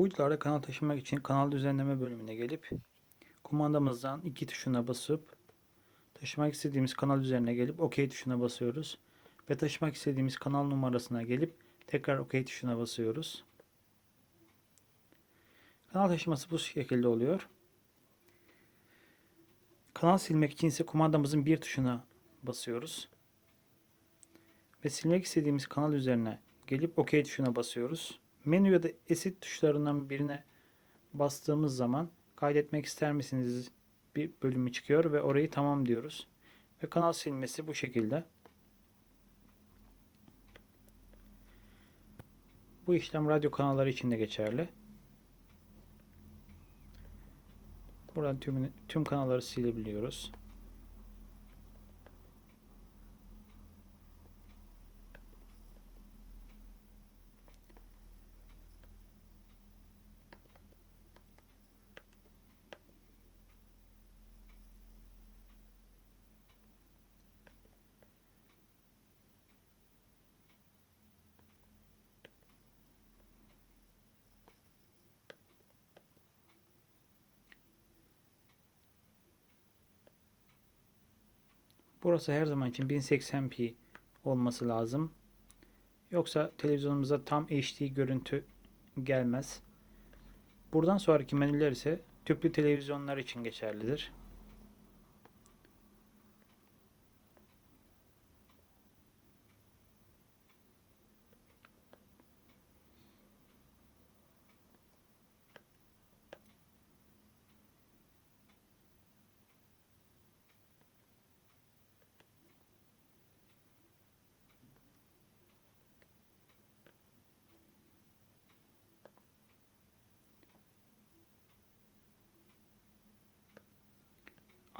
Uydularda kanal taşımak için kanal düzenleme bölümüne gelip kumandamızdan iki tuşuna basıp taşımak istediğimiz kanal üzerine gelip OK tuşuna basıyoruz. Ve taşımak istediğimiz kanal numarasına gelip tekrar OK tuşuna basıyoruz. Kanal taşıması bu şekilde oluyor. Kanal silmek için ise kumandamızın bir tuşuna basıyoruz. Ve silmek istediğimiz kanal üzerine gelip OK tuşuna basıyoruz. Menü ya da esit tuşlarından birine bastığımız zaman kaydetmek ister misiniz bir bölümü çıkıyor ve orayı tamam diyoruz. Ve kanal silmesi bu şekilde. Bu işlem radyo kanalları için de geçerli. Buradan tüm, tüm kanalları silebiliyoruz. Burası her zaman için 1080p olması lazım. Yoksa televizyonumuza tam HD görüntü gelmez. Buradan sonraki menüler ise tüplü televizyonlar için geçerlidir.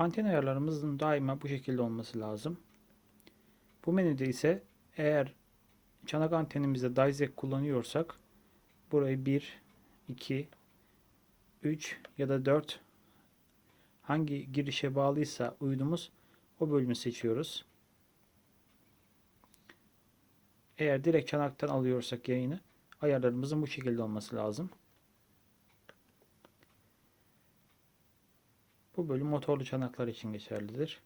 Anten ayarlarımızın daima bu şekilde olması lazım. Bu menüde ise eğer çanak antenimizde Dizec kullanıyorsak burayı 1, 2, 3 ya da 4 hangi girişe bağlıysa uydumuz o bölümü seçiyoruz. Eğer direkt çanaktan alıyorsak yayını ayarlarımızın bu şekilde olması lazım. Bu bölüm motorlu çanaklar için geçerlidir.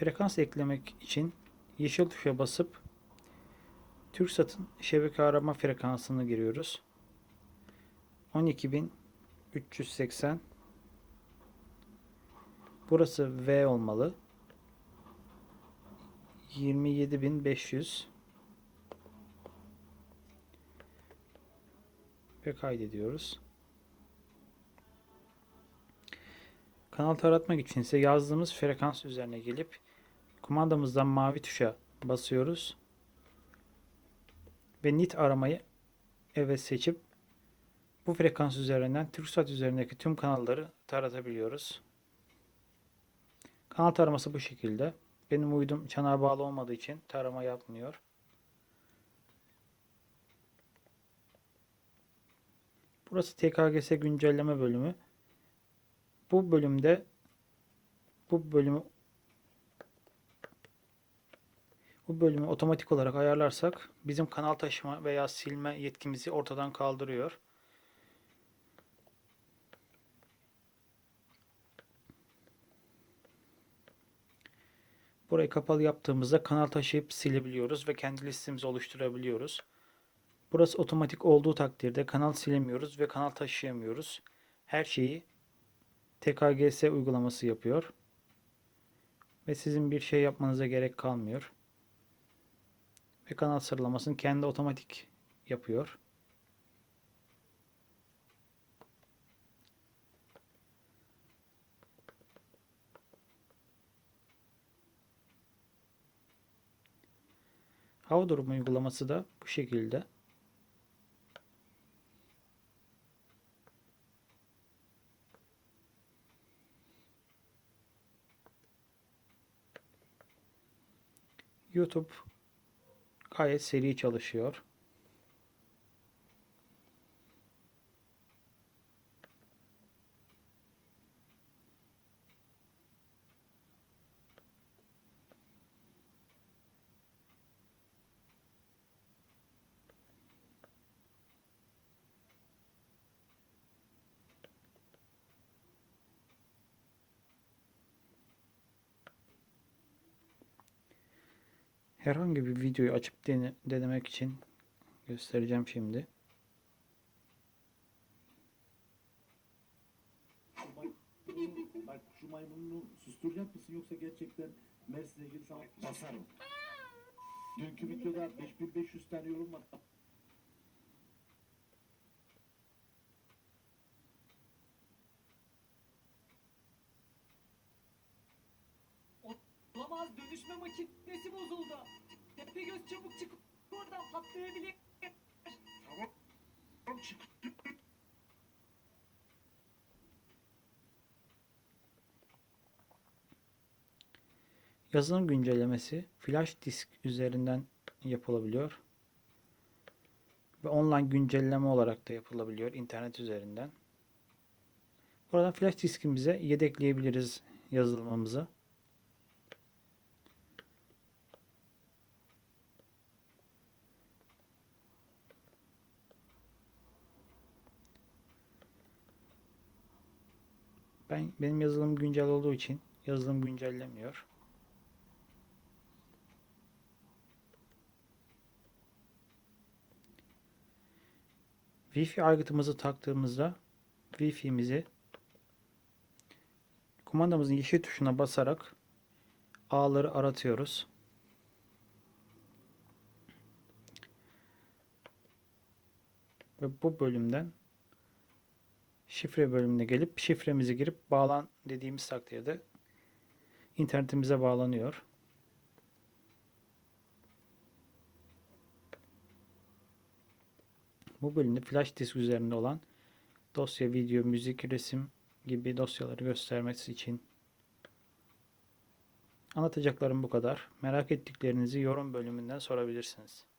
Frekans eklemek için yeşil tuşa basıp TürkSat'ın şebeke arama frekansını giriyoruz. 12380 Burası V olmalı. 27500 ve kaydediyoruz. Kanal taratmak için ise yazdığımız frekans üzerine gelip kumandamızdan mavi tuşa basıyoruz. Ve nit aramayı evet seçip bu frekans üzerinden TürkSat üzerindeki tüm kanalları taratabiliyoruz. Kanal taraması bu şekilde. Benim uydum çanağa bağlı olmadığı için tarama yapmıyor. Burası TKGS güncelleme bölümü. Bu bölümde bu bölümü bu bölümü otomatik olarak ayarlarsak bizim kanal taşıma veya silme yetkimizi ortadan kaldırıyor. Burayı kapalı yaptığımızda kanal taşıyıp silebiliyoruz ve kendi listemizi oluşturabiliyoruz. Burası otomatik olduğu takdirde kanal silemiyoruz ve kanal taşıyamıyoruz. Her şeyi TKGS uygulaması yapıyor. Ve sizin bir şey yapmanıza gerek kalmıyor ve kanal sıralamasını kendi otomatik yapıyor. Hava durumu uygulaması da bu şekilde. YouTube gayet seri çalışıyor. Herhangi bir videoyu açıp dene- denemek için göstereceğim şimdi. Bak şu maymununu susturacak mısın yoksa gerçekten Mersin'le ilgili sana basarım. Dünkü videoda 5500 tane yorum var. Olamaz dönüşme makinesi bozuldu. Tepegöz çabuk çık oradan patlayabilir. Tamam çık. Yazılım güncellemesi flash disk üzerinden yapılabiliyor. Ve online güncelleme olarak da yapılabiliyor internet üzerinden. Buradan flash diskimize yedekleyebiliriz yazılımımızı. Ben benim yazılım güncel olduğu için yazılım güncellemiyor. Wi-Fi aygıtımızı taktığımızda Wi-Fi'mizi kumandamızın yeşil tuşuna basarak ağları aratıyoruz. Ve bu bölümden şifre bölümüne gelip şifremizi girip bağlan dediğimiz takdirde internetimize bağlanıyor. Bu bölümde flash disk üzerinde olan dosya, video, müzik, resim gibi dosyaları göstermesi için anlatacaklarım bu kadar. Merak ettiklerinizi yorum bölümünden sorabilirsiniz.